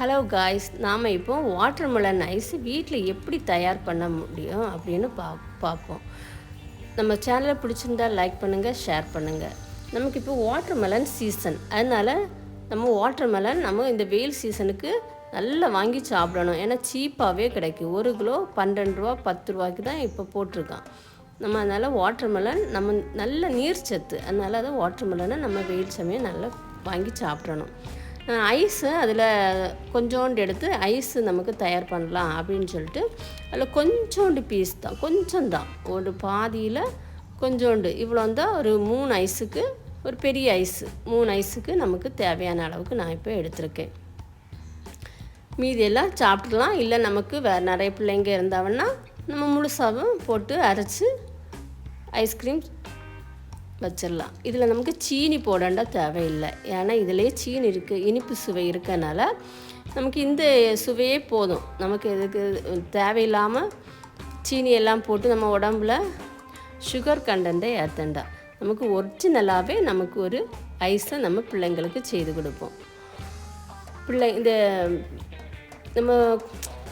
Hello guys நாம் இப்போ watermelon ice வீட்டில் எப்படி தயார் பண்ண முடியும் அப்படின்னு பா பார்ப்போம். நம்ம சேனலை பிடிச்சிருந்தா லைக் பண்ணுங்கள் ஷேர் பண்ணுங்கள் நமக்கு இப்போ வாட்டர்மெலன் சீசன் அதனால் நம்ம வாட்டர்மெலன் நம்ம இந்த வெயில் சீசனுக்கு நல்லா வாங்கி சாப்பிடணும். ஏன்னா சீப்பாகவே கிடைக்கும். ஒரு கிலோ பன்னெண்டு ரூபா பத்து ரூபாய்க்கு தான் இப்போ போட்டிருக்கான். நம்ம அதனால் வாட்டர்மெலன் நம்ம நல்ல நீர் சத்து அதனால் அதை வாட்டர்மெலனை நம்ம வெயில் சமயம் நல்லா வாங்கி சாப்பிடணும். ஐஸு அதில் கொஞ்சோண்டு எடுத்து ஐஸு நமக்கு தயார் பண்ணலாம் அப்படின்னு சொல்லிட்டு அதில் கொஞ்சோண்டு பீஸ் தான் கொஞ்சம் தான். ஒரு பாதியில் கொஞ்சோண்டு. இவ்வளோ தான் ஒரு மூணு ஐஸுக்கு ஒரு பெரிய ஐஸு. மூணு ஐஸுக்கு நமக்கு தேவையான அளவுக்கு நான் இப்போ எடுத்திருக்கேன். மீதியெல்லாம் சாப்பிட்லாம் இல்லை நமக்கு வேறு நிறைய பிள்ளைங்க இருந்தாங்கன்னா நம்ம முழுசாகவும் போட்டு அரைச்சி ஐஸ்கிரீம் வச்சிடலாம். இதில் நமக்கு சீனி போடண்டா தேவையில்லை. ஏன்னா இதிலேயே சீனி இருக்குது இனிப்பு சுவை இருக்கனால நமக்கு இந்த சுவையே போதும். நமக்கு இதுக்கு தேவையில்லாமல் சீனி எல்லாம் போட்டு நம்ம உடம்புல சுகர் கண்டென்ட்டை ஏற்றண்டா நமக்கு ஒரிஜினலாகவே நமக்கு ஒரு ஐஸை நம்ம பிள்ளைங்களுக்கு செய்து கொடுப்போம். பிள்ளை இந்த நம்ம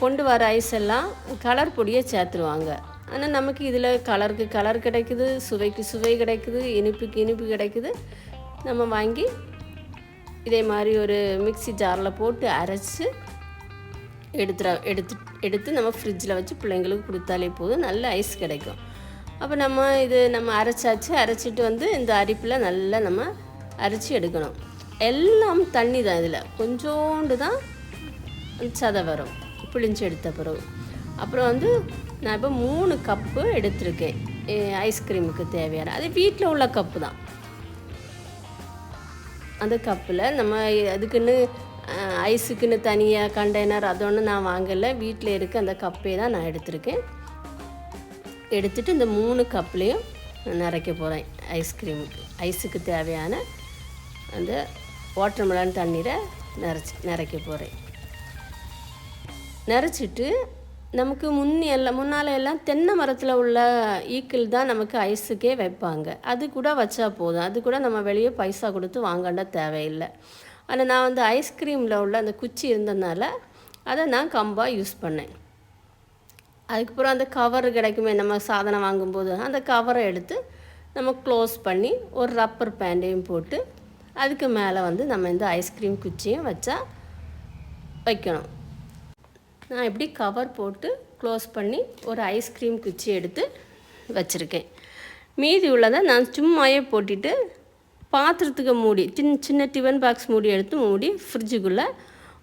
கொண்டு வர ஐஸ் எல்லாம் கலர் பொடியை சேர்த்துருவாங்க. ஆனால் நமக்கு இதில் கலருக்கு கலர் கிடைக்குது சுவைக்கு சுவை கிடைக்குது இனிப்புக்கு இனிப்பு கிடைக்குது. நம்ம வாங்கி இதே மாதிரி ஒரு மிக்சி ஜாரில் போட்டு அரைச்சி எடுத்துட எடுத்து எடுத்து நம்ம ஃப்ரிட்ஜில் வச்சு பிள்ளைங்களுக்கு கொடுத்தாலே போதும். நல்ல ஐஸ் கிடைக்கும். அப்போ நம்ம இது நம்ம அரைச்சாச்சு அரைச்சிட்டு வந்து இந்த அரிப்பில் நல்லா நம்ம அரைச்சி எடுக்கணும். எல்லாம் தண்ணி தான் இதில். கொஞ்சோண்டு தான் சதை வரும். பிழிஞ்சு எடுத்த பிறகு. அப்புறம் வந்து நான் இப்போ மூணு கப்பு எடுத்திருக்கேன். ஐஸ்கிரீமுக்கு தேவையான. அது வீட்டில் உள்ள கப்பு தான். அந்த கப்பில் நம்ம அதுக்குன்னு ஐஸுக்குன்னு தனியாக கண்டெய்னர் அதொன்று நான் வாங்கலை. வீட்டில் இருக்க அந்த கப்பே தான் நான் எடுத்திருக்கேன். எடுத்துகிட்டு இந்த மூணு கப்லேயும் நிறைக்க போகிறேன் ஐஸ்கிரீமுக்கு ஐஸுக்கு தேவையான அந்த வாட்டர்மெலன் தண்ணீரை நிறச்சி நிறைக்க போகிறேன் நிறச்சிட்டு நமக்கு முன் எல்லாம் முன்னால் எல்லாம் தென்னை மரத்தில் உள்ள ஈக்கிள் தான் நமக்கு ஐஸுக்கே வைப்பாங்க. அது கூட வச்சா போதும். அது கூட நம்ம வெளியே பைசா கொடுத்து வாங்கണ്ട தேவையில்லை. ஆனால் நான் வந்து ஐஸ்கிரீமில் உள்ள அந்த குச்சி இருந்ததுனால அதை நான் கம்பாக யூஸ் பண்ணேன். அதுக்கப்புறம் அந்த கவர் கிடைக்குமே நம்ம சாதனம் வாங்கும்போது அந்த கவரை எடுத்து நம்ம க்ளோஸ் பண்ணி ஒரு ரப்பர் பேண்டையும் போட்டு அதுக்கு மேலே வந்து நம்ம இந்த ஐஸ்கிரீம் குச்சியும் வச்சா வைக்கணும். நான் இப்படி கவர் போட்டு க்ளோஸ் பண்ணி ஒரு ஐஸ்கிரீம் குச்சி எடுத்து வச்சுருக்கேன். மீதி உள்ளதை நான் சும்மாயே போட்டுட்டு பாத்திரத்துக்கு மூடி சின்ன சின்ன டிஃபன் பாக்ஸ் மூடி எடுத்து மூடி ஃப்ரிட்ஜுக்குள்ளே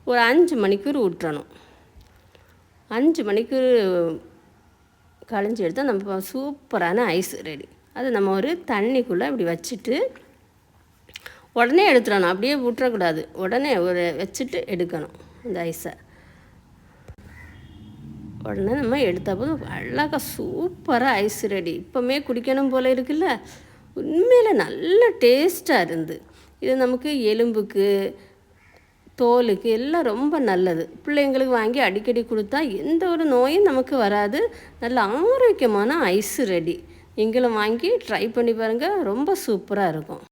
ஒரு அஞ்சு மணிக்கூர் விட்டுறணும் அஞ்சு மணிக்கூர் களைஞ்சி எடுத்தால் நம்ம சூப்பரான ஐஸ் ரெடி அது நம்ம ஒரு தண்ணிக்குள்ளே இப்படி வச்சுட்டு உடனே எடுத்துடணும். அப்படியே விட்டுறக்கூடாது உடனே ஒரு வச்சுட்டு எடுக்கணும் அந்த ஐஸை உடனே நம்ம எடுத்த போது அழகாக சூப்பராக ஐஸ் ரெடி இப்போமே குடிக்கணும் போல் இருக்குல்ல? உண்மையில் நல்ல டேஸ்ட்டாக இருந்து. இது நமக்கு எலும்புக்கு தோலுக்கு எல்லாம் ரொம்ப நல்லது. பிள்ளைங்களுக்கு வாங்கி அடிக்கடி கொடுத்தா எந்த ஒரு நோயும் நமக்கு வராது. நல்ல ஆரோக்கியமான ஐஸ் ரெடி நீங்களும் வாங்கி ட்ரை பண்ணி பாருங்கள் ரொம்ப சூப்பராக இருக்கும்.